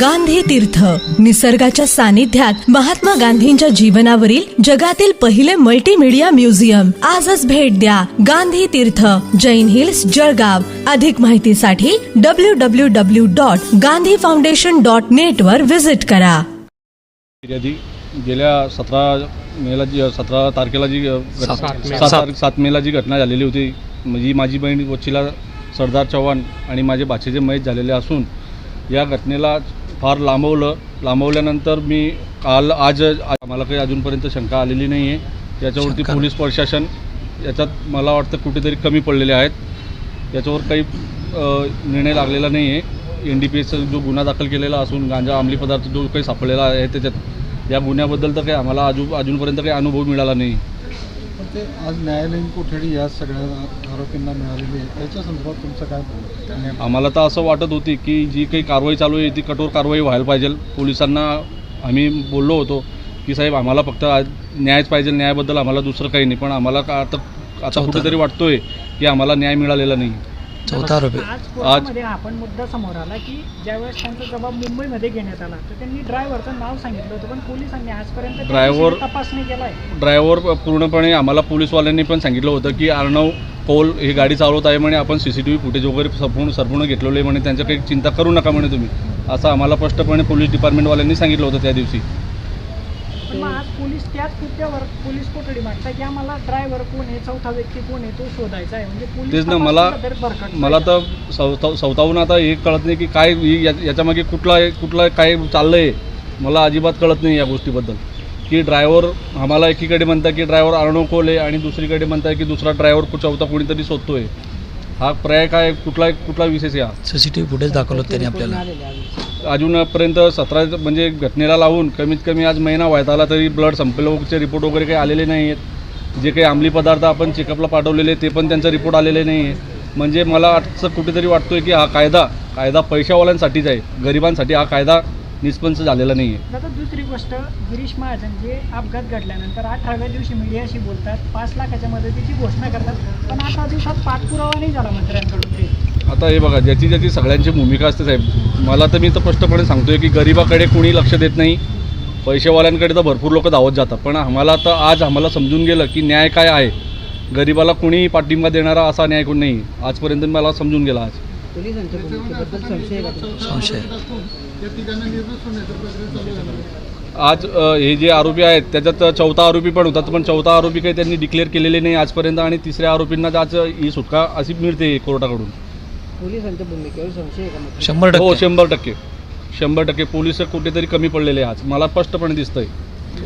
गांधी तीर्थ. निसर्गाच्या सानिध्यात महात्मा गांधींच्या जीवनावरील जगातील पहिले मल्टीमीडिया म्युझियम आजच भेट द्या गांधी तीर्थ. जैन हिल्स जळगाव. अधिक माहितीसाठी W W W dot Gandhi foundation dot net वर विजिट करा. गेल्या सतरा मेला जी सतरा तारखेला जी सात मे. सात मेला जी घटना झालेली होती म्हणजे माझी बहीण वचिला सरदार चव्हाण आणि माझे बाचेचे मयत झालेले असून या घटनेला फार लांबवलं. लांबवल्यानंतर मी काल आज मला काही अजूनपर्यंत शंका आलेली नाही आहे याच्यावरती पोलीस प्रशासन याच्यात मला वाटतं कुठेतरी कमी पडलेले आहेत. याच्यावर काही निर्णय लागलेला नाही आहे एन डी पी एसचा जो गुन्हा दाखल केलेला असून गांजा अंमली पदार्थ जो काही सापडलेला आहे त्याच्यात या गुन्ह्याबद्दल तर काही आम्हाला अजून अजूनपर्यंत काही अनुभव मिळाला नाही ते आज न्यायालयीन कोठडी या सगळ्या आरोपींना मिळालेली आहे त्याच्या संदर्भात तुमचं काय आहे? आम्हाला तर असं वाटत होती की जी काही कारवाई चालू आहे ती कठोर कारवाई व्हायला पाहिजे पोलिसांना आम्ही बोललो होतो की साहेब आम्हाला फक्त आज न्यायच पाहिजे न्यायाबद्दल आम्हाला दुसरं काही नाही पण आम्हाला का आता आता. कुठेतरी वाटतोय की आम्हाला न्याय मिळालेला नाही चौथा आरोपी. आज कोर्टामध्ये हा पण मुद्दा समोर आला की ज्यावेळेस त्यांचा जबाब मुंबईमध्ये घेण्यात आला तर त्यांनी ड्रायव्हरचं नाव सांगितलं होतं पण पोलिसांनी आजपर्यंत त्या दिवशी तपासणी केलाय. ड्रायव्हर पूर्णपणे आम्हाला पोलीसवाल्यांनी पण सांगितलं होतं की अर्णव कौल ही गाडी चालवत आहे म्हणे आपण C C T V footage वगैरे संपूर्ण संपूर्ण घेतलेलं आहे म्हणे त्यांच्या काही चिंता करू नका म्हणे तुम्ही असं आम्हाला स्पष्टपणे पोलीस डिपार्टमेंटवाल्यांनी सांगितलं होतं त्या दिवशी. पण मग आज पोलीस त्याच मुद्द्यावर पोलीस कोठडी मागतात की आम्हाला ड्रायव्हर कोण आहे चौथा व्यक्ती कोण आहे तो शोधायचा आहे? म्हणजे पोलीस तेच ना तपास मला. मला तर सवता स्वतःहून आता हे कळत नाही की काय ही या- याच्यामागे कुठला कुठला काय चाललं आहे मला अजिबात कळत नाही या गोष्टीबद्दल. की ड्रायव्हर आम्हाला एकीकडे म्हणता की ड्रायव्हर अर्णव कोल आहे आणि दुसरीकडे म्हणताय की दुसरा ड्रायव्हर चौथा कोणीतरी शोधतोय. हा पर्याय काय कुठला कुठला विशेष आहे हा सीसीटीव्ही फुटेज दाखवलं त्यांनी आपल्याला. आहे. अजूनपर्यंत सतरा म्हणजे घटनेला लावून कमीत कमी आज महिना व्हायचा आला तरी ब्लड संपलेचे रिपोर्ट वगैरे काही आलेले नाही आहेत जे काही अंमली पदार्थ आपण चेकअपला पाठवलेले ते पण त्यांचा रिपोर्ट आलेले नाही आहे म्हणजे मला असं कुठेतरी वाटतोय की हा कायदा कायदा पैशावाल्यांसाठीच आहे गरिबांसाठी हा कायदा निष्पंच झालेला नाही आहे दादा दुसरी गोष्ट गिरीश महाजन जे अपघात घडल्यानंतर अठराव्या दिवशी मीडियाशी बोलतात पाच लाखाच्या मदतीची घोषणा करतात पण अठरा दिवसात पाठपुरावा नाही झाला मंत्र्यांकडून. ते आता हे बघा ज्याची ज्याची सगळ्यांची भूमिका असते साहेब मला तर मी तर स्पष्टपणे सांगतोय की गरिबाकडे कोणी लक्ष देत नाही. पैसेवाल्यांकडे तर भरपूर लोक धावत जातात पण आम्हाला तर आज आम्हाला समजून गेलं की न्याय काय आहे. गरिबाला कोणीही पाठिंबा देणारा असा न्याय कोण नाही. आजपर्यंत मला समजून गेला आज. आज अ, हे जे आरोपी आहेत त्याच्यात चौथा आरोपी पण होतात पण चौथा आरोपी काही त्यांनी डिक्लेअर केलेले नाही आजपर्यंत आणि तिसऱ्या आरोपींना आज ही सुटका अशी मिळते कोर्टाकडून. पोलिसांच्या भूमिकेवर संशय आहे का शंभर हो टक्के शंभर टक्के. शंभर टक्के. पोलीस कुठेतरी कमी पडलेले आहे आज. मला स्पष्टपणे दिसतंय.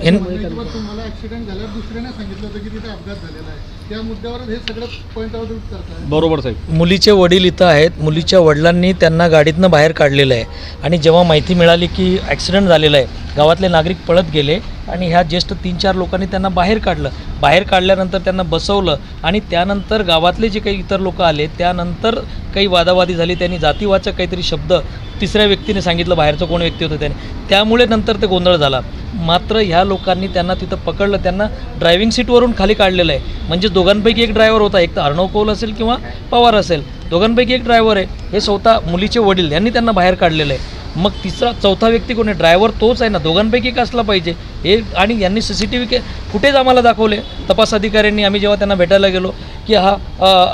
एन किंवा तुम्हाला ऍक्सिडेंट झाल्यावर दुसऱ्याने सांगितलं होतं की तिथे अपघात झालेला आहे. त्या मुद्द्यावर हे सगळं पॉईंट आउट करताय. बरोबर साहेब. मुलीचे वडील इथं आहेत. मुलीच्या वडिलांनी त्यांना गाडीतनं बाहेर काढलेलं आहे. आणि जेव्हा माहिती मिळाली की ॲक्सिडेंट झालेला आहे गावातले नागरिक पळत गेले आणि ह्या ज्येष्ठ तीन चार लोकांनी त्यांना बाहेर काढलं. बाहेर काढल्यानंतर त्यांना बसवलं आणि त्यानंतर गावातले जे काही इतर लोक आले त्यानंतर काही वादावादी झाली त्यांनी जातीवाचक काहीतरी शब्द तिसऱ्या व्यक्तीने सांगितलं बाहेरचं कोण व्यक्ती होतं त्याने. त्यामुळे नंतर ते गोंधळ झाला. मात्र ह्या लोकांनी त्यांना तिथं पकडलं त्यांना ड्रायव्हिंग सीटवरून खाली काढलेलं आहे. म्हणजे दोघांपैकी एक ड्रायव्हर होता एक तर अर्णव कौल असेल किंवा पवार असेल. दोघांपैकी एक ड्रायव्हर आहे. हे स्वतः मुलीचे वडील यांनी त्यांना बाहेर काढलेलं आहे. मग तिसरा चौथा व्यक्ती कोणी ड्रायव्हर तोच आहे ना. दोघांपैकी एक असला पाहिजे. हे आणि यांनी सी सी टी व्ही के फुटेज आम्हाला दाखवले. तपास अधिकाऱ्यांनी आम्ही जेव्हा त्यांना भेटायला गेलो की हा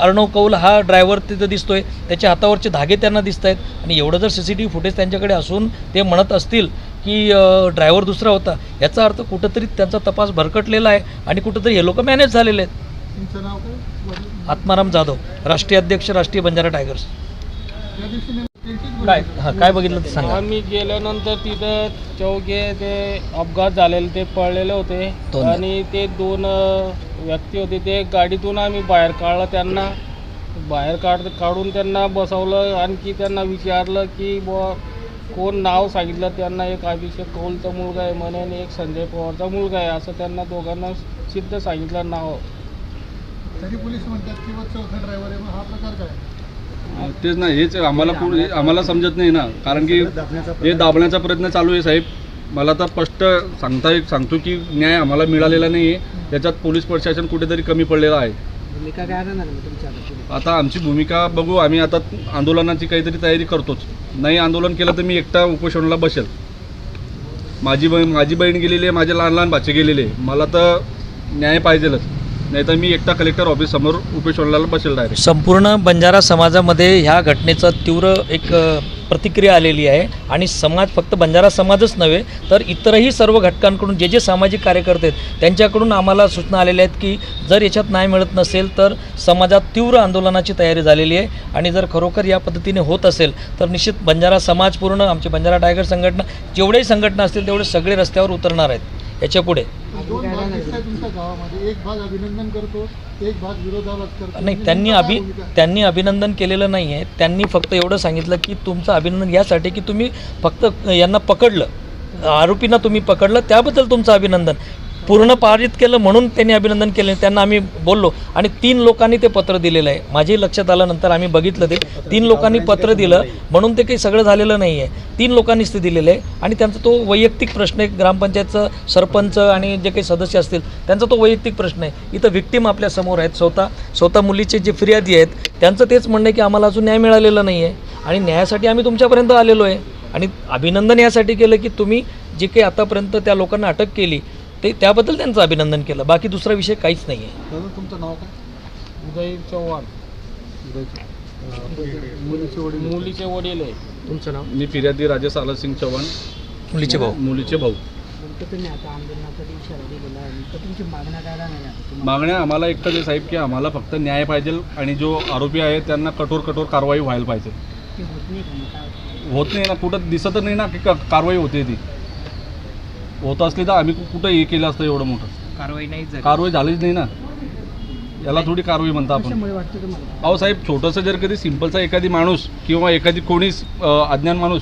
अर्णव कौल हा ड्रायव्हर तिथं दिसतो आहे त्याच्या हातावरचे धागे त्यांना दिसत आहेत. आणि एवढं जर C C T V footage त्यांच्याकडे असून ते म्हणत असतील की ड्रायव्हर दुसरा होता. याचा अर्थ कुठंतरी त्यांचा तपास भरकटलेला आहे. आणि कुठंतरी हे लोक मॅनेज झालेले आहेत. तुमचं नाव काय? आत्माराम जाधव राष्ट्रीय अध्यक्ष राष्ट्रीय बंजारा टायगर्स. काय? हां काय बघितलं ते सांगा. आम्ही गेल्यानंतर तिथं चौघे ते अपघात झालेले ते पडलेले होते. दोन. आणि ते दोन अ, व्यक्ती होते ते गाडीतून आम्ही बाहेर काढलं त्यांना. बाहेर काढ काढून त्यांना बसवलं. आणखी त्यांना विचारलं की बुवा कोण नाव सांगितलं त्यांना? एक अभिषेक कौलचा मुलगा आहे म्हणे आणि एक संजय पवारचा मुलगा आहे. असं त्यांना दोघांना सिद्ध सांगितलं नाव. तरी पोलीस म्हणतात की बा चौथा ड्रायव्हर आहे मग हा प्रकार काय? तेच ना हेच आम्हाला पुढे आम्हाला समजत नाही ना. कारण की हे दाबण्याचा प्रयत्न चालू आहे साहेब. मला तर स्पष्ट सांगता सांगतो की न्याय आम्हाला मिळालेला नाही आहे त्याच्यात पोलीस प्रशासन कुठेतरी कमी पडलेलं आहे. भूमिका काय राहणार मग तुमच्या आता आमची भूमिका बघू आम्ही आता आंदोलनाची काहीतरी तयारी करतोच. नाही आंदोलन केलं तर मी एकटा उपोषणाला बसेल. माझी बहीण माझी बहीण गेलेली आहे माझे लहान लहान भाचे गेलेले आहे. मला तर न्याय पाहिजेलच. नाही तर मी एकटा कलेक्टर ऑफिससमोर उपोषणाला बसेल डायरेक्ट संपूर्ण बंजारा समाजामध्ये ह्या घटनेचं तीव्र एक अ, प्रतिक्रिया आलेली आहे. आणि समाज फक्त बंजारा समाजच नव्हे तर इतरही सर्व घटकांकडून जे जे सामाजिक कार्यकर्ते आहेत त्यांच्याकडून आम्हाला सूचना आलेल्या आहेत की जर याच्यात नाही मिळत नसेल तर समाजात तीव्र आंदोलनाची तयारी झालेली आहे. आणि जर खरोखर या पद्धतीने होत असेल तर निश्चित बंजारा समाज पूर्ण आमची बंजारा टायगर संघटना जेवढेही संघटना असतील तेवढे सगळे रस्त्यावर उतरणार आहेत. याच्यापुढे. नाही त्यांनी अभि त्यांनी अभिनंदन केलेलं नाही आहे त्यांनी फक्त एवढं सांगितलं की तुमचं अभिनंदन यासाठी की तुम्ही फक्त यांना पकडलं. आरोपींना तुम्ही पकडलं त्याबद्दल तुमचं अभिनंदन. पूर्ण पारित केलं म्हणून त्यांनी अभिनंदन केले त्यांना आम्ही बोललो. आणि तीन लोकांनी ते पत्र दिलेलं आहे. माझ्याही लक्षात आल्यानंतर आम्ही बघितलं ते. तीन लोकांनी पत्र दिलं म्हणून ते काही सगळं झालेलं नाही आहे तीन लोकांनीच ते दिलेलं आहे. आणि त्यांचा तो वैयक्तिक प्रश्न आहे. ग्रामपंचायतचं सरपंच आणि जे काही सदस्य असतील त्यांचा तो वैयक्तिक प्रश्न आहे. इथं व्हिक्टीम आपल्यासमोर आहेत. स्वतः स्वतः मुलीचे जे फिर्यादी आहेत त्यांचं तेच म्हणणं आहे की आम्हाला अजून न्याय मिळालेला नाही आहे आणि न्यायासाठी आम्ही तुमच्यापर्यंत आलेलो आहे. आणि अभिनंदन यासाठी केलं की तुम्ही जे काही आतापर्यंत त्या लोकांना अटक केली ते त्याबद्दल त्यांचं अभिनंदन केलं. बाकी दुसरा विषय काहीच नाही आहे दादा तुमचं नाव काय? उदय चव्हाण. मुलीचे वडील मुलीचे वडील आहे तुमचं नाव? मी फिर्यादी राजेश आलासिंग चव्हाण. मुलीचे भाऊ. मुलीचे भाऊ. मागण्या आम्हाला एकच आहे साहेब की आम्हाला फक्त न्याय पाहिजे आणि जो आरोपी आहे त्यांना कठोर कठोर कारवाई व्हायला पाहिजे. ती होत नाही ना कुठं दिसत नाही ना का- कारवाई होते ती. होत असली तर आम्ही कु- कुठं हे केलं असतं एवढं मोठं. कारवाई नाही झाली. कारवाई झालीच नाही ना. याला थोडी कारवाई म्हणता आपण. कशामुळे वाटतं तुम्हाला? अहो साहेब छोटंसं जर कधी सिंपलचा एखादी माणूस किंवा एखादी कोणीच अं, अज्ञान माणूस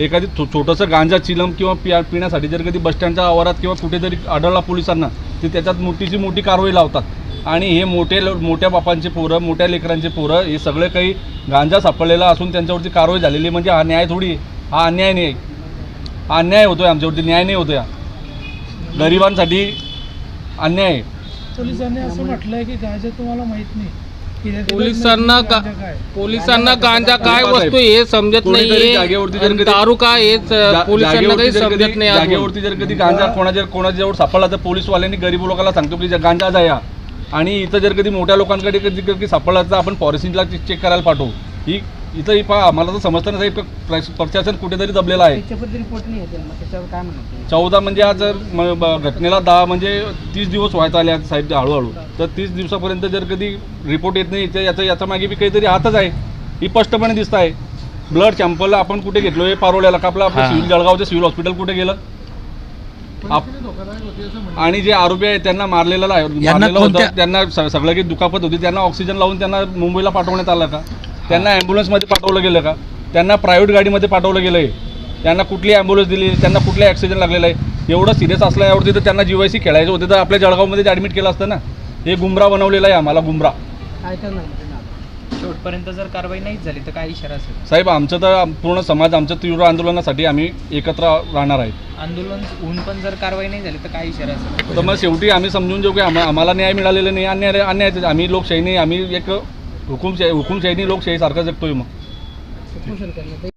एखादी छो छोटंसं गांजा चिलम किंवा पिया पिण्यासाठी जर कधी बसस्टँडच्या आवारात किंवा कुठेतरी आढळला पोलिसांना ते त्याच्यात मोठीची मोठी कारवाई लावतात. आणि हे मोठे लो- मोठ्या बापांचे पोरं मोठ्या लेकरांचे पोरं हे सगळे काही गांजा सापडलेला असून त्यांच्यावरती कारवाई झालेली म्हणजे हा न्याय थोडी आहे. हा अन्याय नाही. हा अन्याय होतोय आमच्यावरती न्याय नाही होतोय हा. गरिबांसाठी अन्याय. आहे पोलिसांनी असं म्हटलंय की गांजा तुम्हाला माहीत नाही. पोलिसांना का नाही गांजा काय. पोलिसांना गांजा काय वस्तू आहे हे समजत नाही दारू काय हेच पोलिसांना जागेवरती काही जर कधी- समजत नाही. जागेवरती जर कधी गांजा कोणाच्या कोणाजवळ सापडला तर पोलीसवाल्यांनी गरीब लोकांना सांगतो की गांजा जाया. आणि इथं जर कधी मोठ्या लोकांकडे कधी कधी सापडला तर आपण फॉरेस्टला चेक करायला पाठवू. ही इथं ही पहा आम्हाला तर समजतं ना साहेब प्र- प्रशासन कुठेतरी दबलेलं आहे. त्याच्याबद्दल रिपोर्ट नाही येते मग त्याच्यावर काय म्हणतो चौदा म्हणजे आज जर म- ब- घटनेला दहा म्हणजे तीस दिवस व्हायचा आले आज साहेब हळूहळू. तर तीस दिवसापर्यंत जर कधी रिपोर्ट येत नाही तर याचा याचा मागे बी काहीतरी हातच आहे. ही स्पष्टपणे दिसत आहे. ब्लड सॅम्पल आपण कुठे घेतलो हे पारोल्याला का आपलं आपलं सिव्हिल जळगावचं सिव्हिल हॉस्पिटल कुठे गेलं? आप- आणि जे आरोपी आहेत त्यांना मारलेलं आहे मारलेलं कोणत्या- होतं त्यांना स- सगळं काही दुखापत होती. त्यांना ऑक्सिजन लावून त्यांना मुंबईला पाठवण्यात आलं का? त्यांना ॲम्ब्युलन्समध्ये पाठवलं गेलं का? त्यांना प्रायव्हेट गाडीमध्ये पाठवलं गेलं आहे. त्यांना कुठली ॲम्ब्युलन्स दिली? त्यांना कुठले ॲक्सिजन लागलेलं आहे? एवढं सिरियस असल्यावरती तर त्यांना जीवायसी खेळायचं होते. तर आपल्या जळगावमध्ये ॲडमिट केलं असतं ना. हे गुमरा बनवलेलं आहे आम्हाला गुमरा? शेवटपर्यंत जर कारवाई नाहीच झाली तर काय इशारा असेल? साहेब आमचं तर पूर्ण समाज आमच्या तीव्र आंदोलनासाठी आम्ही एकत्र राहणार आहेत आंदोलन होऊन पण जर कारवाई नाही झाली तर काय इशारा असेल? तर मग शेवटी आम्ही समजून घेऊ की आम्हा- आम्हाला न्याय मिळालेला नाही अन्याय अन्याय आम्ही लोकशाही नाही आम्ही एक हुकुमशाही हुकुमशाहीनी लोकशाहीसारखं जगतोय मग.